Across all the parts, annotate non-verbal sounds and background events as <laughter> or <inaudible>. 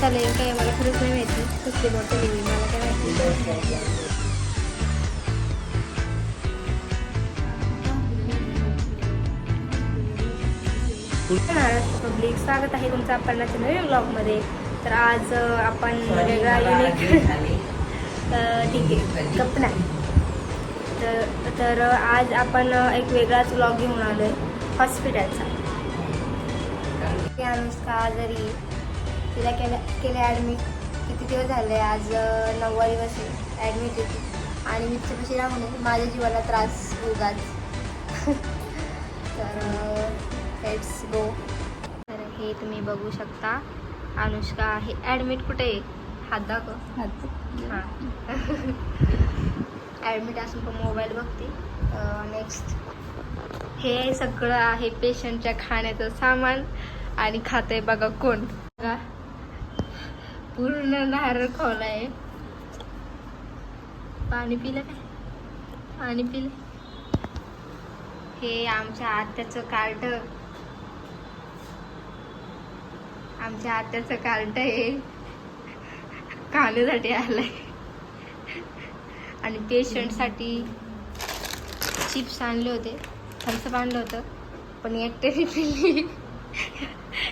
चालेल काय मला खरंच नाही माहिती. कसली बॉटल आहे मला काय माहिती. महाराष्ट्र पब्लिक स्वागत आहे तुमचं आपणाच्या नवीन ब्लॉगमध्ये तर आज आपण वेगळा युनिक <laughs> ठीक आहे. गप्प नाही. तर तर आज आपण एक वेगळाच व्लॉग घेऊन आलो आहे हॉस्पिटलचा अनुष्का आजारी. तिला केलं केलं ॲडमिट किती दिवस झाले? आज नववा दिवस ॲडमिट होती. आणि मी तिच्यापाशी राहून. माझ्या जीवाला त्रास उगाच <laughs> तर लेट्स गो तर हे तुम्ही बघू शकता. अनुष्का आहे. ॲडमिट कुठे आहे? हात दाखव. हां. <laughs> ॲडमिट असून पण मोबाईल बघते. नेक्स्ट हे सगळं आहे पेशंटच्या खाण्याचं सामान. आणि खाते बघा कोण. बघा पूर्ण नारळ खोलाय. पाणी पिलं काय? पाणी पिलं. हे आमच्या आत्याचं कार्ड. आमच्या आत्याचं कार्ड आहे खाण्यासाठी आलंय. आणि पेशंटसाठी चिप्स आणले होते. थम्सअप आणलं होतं. पण एकट्याने पिल्ली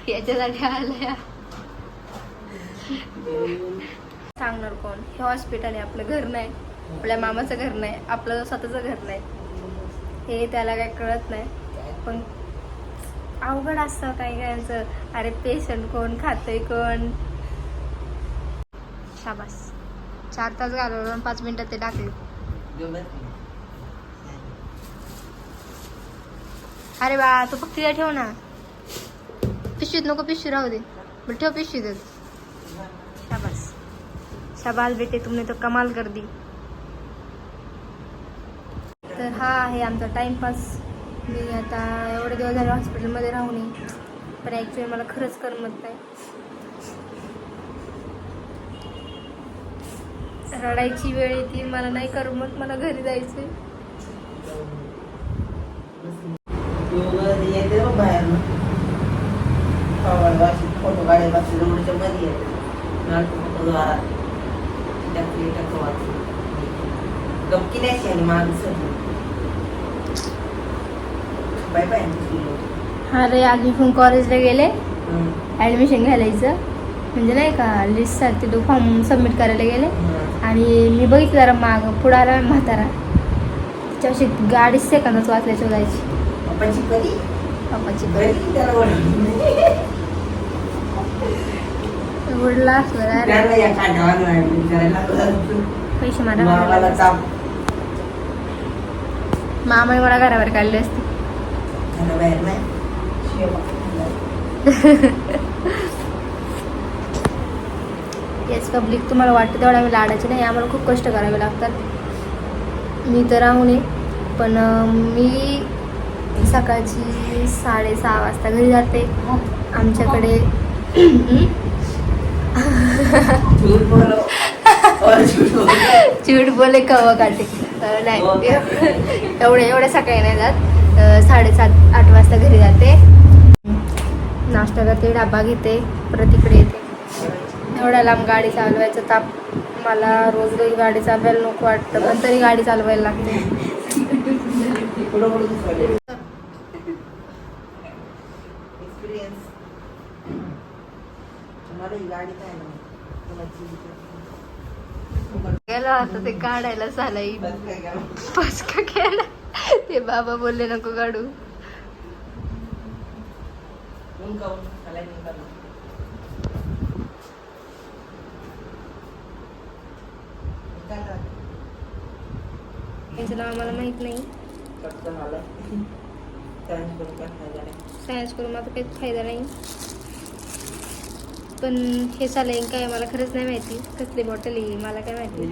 याच्यासाठी आलंय. सांगणार कोण? हे हॉस्पिटल आहे आपलं घर नाही. आपल्या मामाचं घर नाही आपलं स्वतःचं घर नाही. हे त्याला काय कळत नाही. पण अवघड असतं काही काहींचं अरे पेशंट कोण खातंय कोण? शाबास. चार तास घालवलं आणि पाच मिनिटात ते टाकले. अरे बा तू फक्त तिला ठेव ना. पिशवीत नको पिशवी राहू दे. ठेव पिशवीतच. शाबास. शाबास बेटे तुमने तो कमाल कर दी. तर हा आहे आमचा टाइमपास मी आता एवढे दिवस झाले हॉस्पिटलमध्ये राहू नये पण ॲक्च्युली मला खरंच करमत नाही. रडायची वेळ येते मला नाही करमत मला घरी जायचंय. येते फोटो बसले रोडच्या मध्ये फोटो द्वारा टाकले टाकतो वाचून गमकी द्यायची आणि माग सगळी बाय बाय हा रे आज मी पण कॉलेजला गेले. ॲडमिशन घालायचं. म्हणजे नाही का लिस्टसाठी तो फॉर्म सबमिट करायला गेले. आणि मी बघितलं जरा माग पुढं आला म्हातारा. त्याच्याशी गाडी सेकंदाच वाचल्या शोधायची पप्पाची पप्पाची ऍडमिट करायला पैसे ताप. मामाने मला घरावर काढले असते. येस पब्लिक तुम्हाला वाटतं तेवढ्या मी लाडाचे नाही आम्हाला खूप कष्ट करावे लागतात. मी तर राहू नये पण मी सकाळची साडेसहा वाजता घरी जाते. आमच्याकडे <laughs> झूठ बोलो और झूठ बोलो चिड बोले कवा काटे. नाही. एवढे एवढ्या सकाळी नाही जात. साडेसात आठ वाजता घरी जाते. नाश्ता करते डाबा घेते परत इकडे येते. एवढ्या लांब गाडी चालवायचं ताप. मला रोज रोज गाडी चालवायला नको वाटतं पण तरी गाडी चालवायला लागते. पुढं गेलो आता ते काढायला झालंय बस काय करा. बस का खेळ ते बाबा बोलले नको काढू? त्यांचं नाव मला माहीत नाही. सायन्स करून माझा काहीच फायदा नाही पण हे चालेल काय मला खरंच नाही माहिती. कसली बॉटल आहे मला काय माहिती.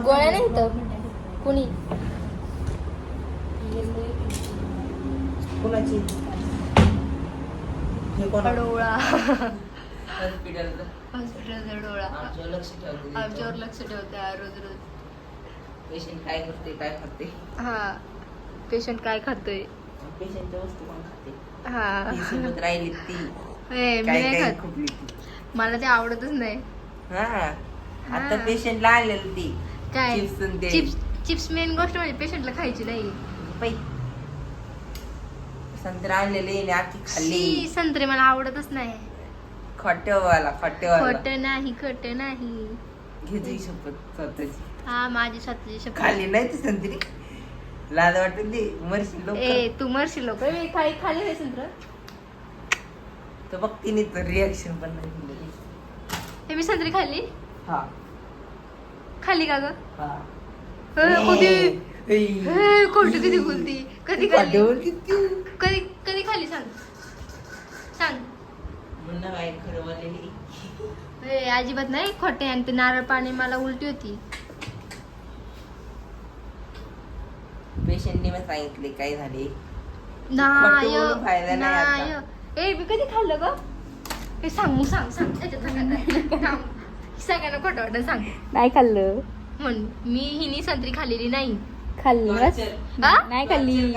गोळ्या? नाही तर? कुणी? कोणाची? कोणा- डोळा हॉस्पिटलचं हॉस्पिटलचा डोळा आमच्यावर लक्ष आमच्यावर रोज रोज. पेशंट काय करते काय खाते? हा. पेशंट काय खातोय? पेशंटच्या वस्तू कोण खाते? हा. ती सोबत राहिली ती. ए, मी काय नाही काय खात. खुपली ती? मला ते आवडतच नाही. हा. आता हा. पेशंटला आणलेलं ती. काय? चिप्स आणि ते. चिप्स चिप्स मेन गोष्ट म्हणजे पेशंटला खायची नाही. पै संत्रा आणलेले आणि आखी खाल्ली. शी, संत्रे मला आवडतच नाही. खटवाला खटवाला खोट नाही खोट नाही. घेतली शपथ स्वतःची. हा माझी स्वतःची शपथ. खाल्ली नाही ती संत्री? लाज वाटून दे मरशी लोक. ए तू मरशील लोक. मी खाली खाली नाही संत्र. तर बघ तिने तर रिॲक्शन पण नाही दिली. हे मी संत्री खाल्ली? हा. खाल्ली का ग? हा. ए, कधी ए, ए, खोटं किती बोलती कधी किती? कधी कधी सांग सांग. ए, अजिबात नाही खोटे आणि ते नारळ पाणी मला उलटी होती. पेशंटने मग सांगितले काय झाले. फायदा नाही नाय ए मी कधी खाल्लं ग? हे सांग सांग सांग. <laughs> सगळ्यांना खोटं वाटत सांग. नाही खाल्लं. म्हण मी हिनी संत्री खाल्लेली नाही. खाल्लं बस? नाही खाल्ली.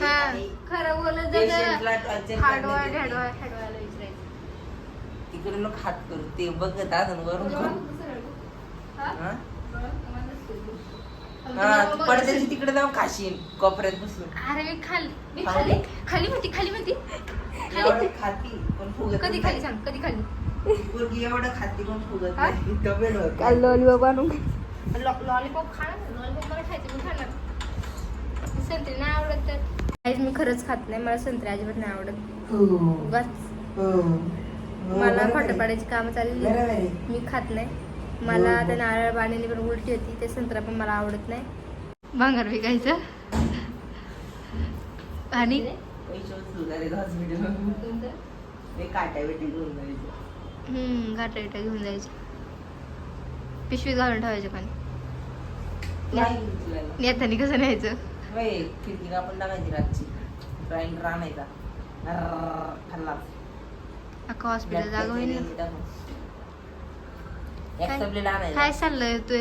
हा आहे. खरं बोलत हाडवा. ढाडवा हाडवायला विचारायचं तिकडे लोक हात करू ते बघत अजून वरून. हा? हा? पडद्याची तिकडे जाऊन खाशील कोपऱ्यात बसून. अरे मी खाल्ली मी खाल्ली? खाल्ली खाली म्हणती खाली म्हणती. खाली? खाती पण फुगत कधी खाली सांग कधी खाली? पोरगी एवढं खाती पण फुगत? नाही. डबेल काल लॉलीपॉप आणून लॉलीपॉप खाणार लॉलीपॉप मला खायचं मी खाणार. संत्री नाही आवडत तर. काहीच मी खरंच खात नाही. मला संत्री अजिबात नाही आवडत. हो. हो, मला बरोबर खोटं आहे. पाडायची कामं आहे. मी खात नाही. मला हो. त्या नारळ पाण्याने पण उलटी होती. ते संत्रा पण मला आवडत नाही. भांगार विकायचं. आणि? काट्या बेटी घेऊन जायचं. पिशवीत घालून ठेवायचं पण. येताना कसं न्यायचं? होय, खिडकी आपण टाकायची रातची. अर्रर्र, खाल्ला अख्खा हॉस्पिटल जागा होईल ना एक्स्ट्रा प्लेट आणायचा काय चाललंय तू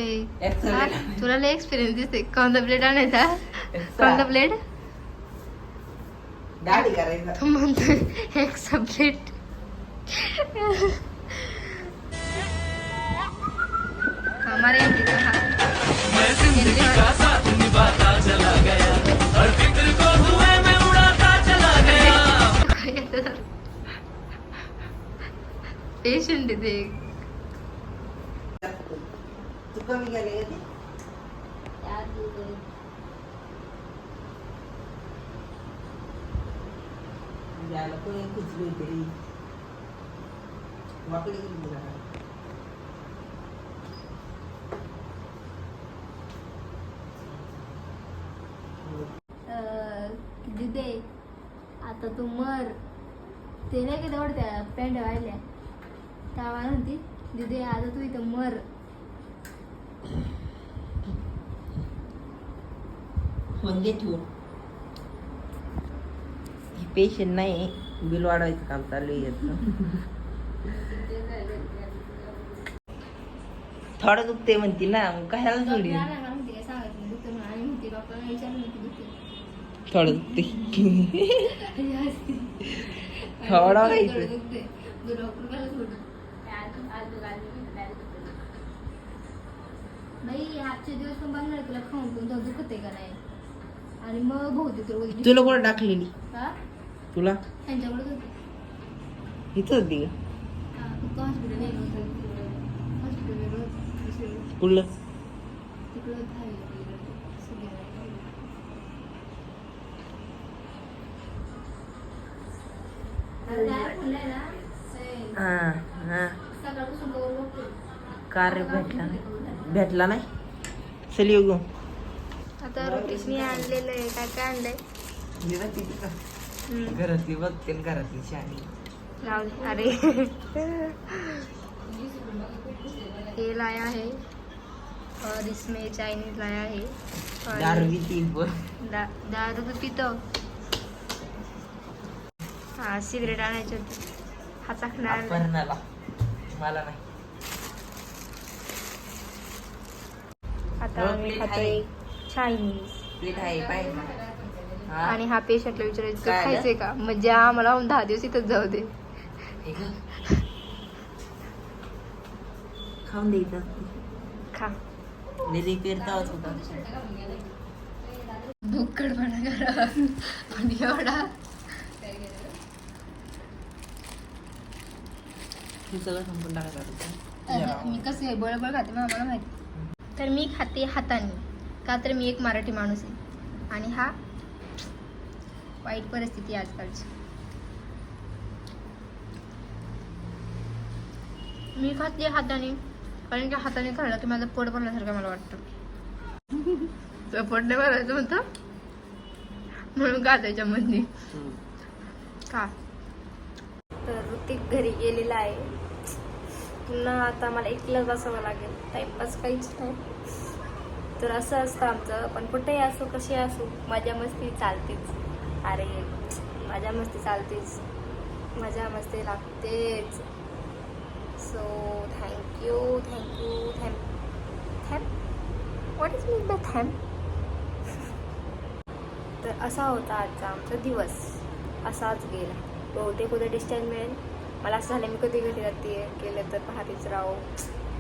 Extra. हा? plate. तुला लय एक्सपिरियन्स दिसते कोणता प्लेट आणायचा. कोणता प्लेट दाढी करायचा तू म्हणतो एक प्लेट हमारे यहाँ की तो हाँ। पेशंट आहे ते तू कमी गेले का कोणी वाकडी गेली दिदे आता तू मर ते नाही का तेवढं त्या पॅन्ट वाढल्या त्या म्हणती दिदे आता तू इथं मर. फोन ठेवून. हे पेशंट नाही बिल वाढवायचं काम चालू आहे याचं. थोडं दुखते म्हणती ना मग कशाला सोडी डॉक्टर आला ना म्हणते काय सांगायचं? नाही दुखतं म्हणून. आणि म्हणते डॉक्टरला विचारलं की दुखते थोडं दुखते <laughs> थोडं व्हायचं. दुखते तो डॉक्टर सोडून बाई आजचे दिवस पण बघणार तुला खाऊन पण तो दुखत आहे का नाही? आणि मग तुला उद्या- तुला कोण टाकलेली? हा? तुला? त्यांच्याकडेच होते. इथं होती का? हा, फक्त हॉस्पिटल होतं. हॉस्पिटल वेगळं. कुठलं? तिकडं हा हा. कार भेटला नाही. भेटला नाही? चल येऊ घेऊन आता रोटीसनी आणलेलं आहे. काय काय आणलंय? हम्म, घरातली बघते आणि घरातली शाणी. राहू दे. अरे. हे लाया आहे. और इसमें चाइनीज लाया है और दारू बी ती पण दा, दारू पितो. हा सिगरेट आणायचे होते. हा मला मला नाही. आता आम्ही खातोय. चायनीज पीठ आहे पाहिजे ना हा? आणि हा पेशंटला विचारायचं काय आलं? खायचंय का? म्हणजे आम्हाला दहा दिवस इथंच जाऊ दे. हे घे. खाऊन द्यायचं खा. मी रिपेअर तवाच होता. भुक्कडपणा करा आणि एवढा. हे सगळं संपून मी टाकायचं कसं आहे बळबळ खाते मग आम्हाला माहिती. तर मी खाते हाताने. का तर मी एक मराठी माणूस आहे. आणि हा वाईट परिस्थिती आहे आजकालची. मी खाते हाताने. कारण की हाताने खाल्लं की माझं पोट भरल्यासारखं मला वाटतं. पोट नाही भरायचं म्हणतं? म्हणून का त्याच्यामध्ये का तर ऋतिक घरी गेलेला आहे. पुन्हा आता मला एकलं बसावं लागेल. टाइमपास काहीच नाही. तर असं असतं आमचं. पण कुठेही असो कशी असो मजा मस्ती चालतेच. अरे मजा मस्ती चालतेच. मजा मस्ती लागतेच. So thank you thank you thank thank what is mean bye thank तर असा होता आजचा आमचा दिवस. असाच गेला. बहुतेक उद्या डिस्चार्ज मिळेल? मला असं झालं मी कधी घरी जाते केलं तर पहाटेच राहू.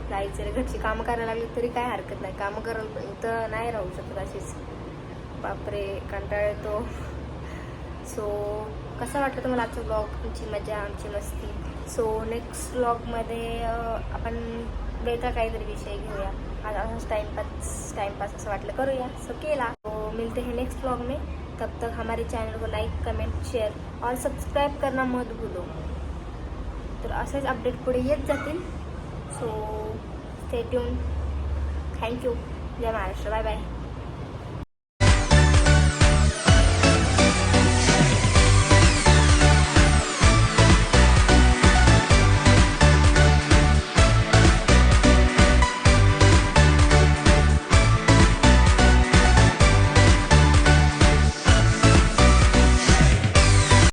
जायचं रे घरची कामं करायला लागली तरी काय हरकत नाही. कामं करायला पण इथं नाही राहू शकत अशीच. बापरे कंटाळ येतो. सो कसा वाटलं तुम्हाला आजचा ब्लॉग आमची मजा आमची मस्ती. सो नेक्स्ट ब्लॉगमध्ये आपण वेगळा काहीतरी विषय घेऊया. आज असंच टाइमपास टाइमपास असं वाटलं करूया. सो केला. तो मिलते हैं नेक्स्ट ब्लॉग में. तब तक हमारे चैनल को लाइक कमेंट शेअर और सब्सक्राइब करना मत भूलो. तर असेच अपडेट पुढे येत जातील. So stay tune thank you Jai Maharashtra. Bye bye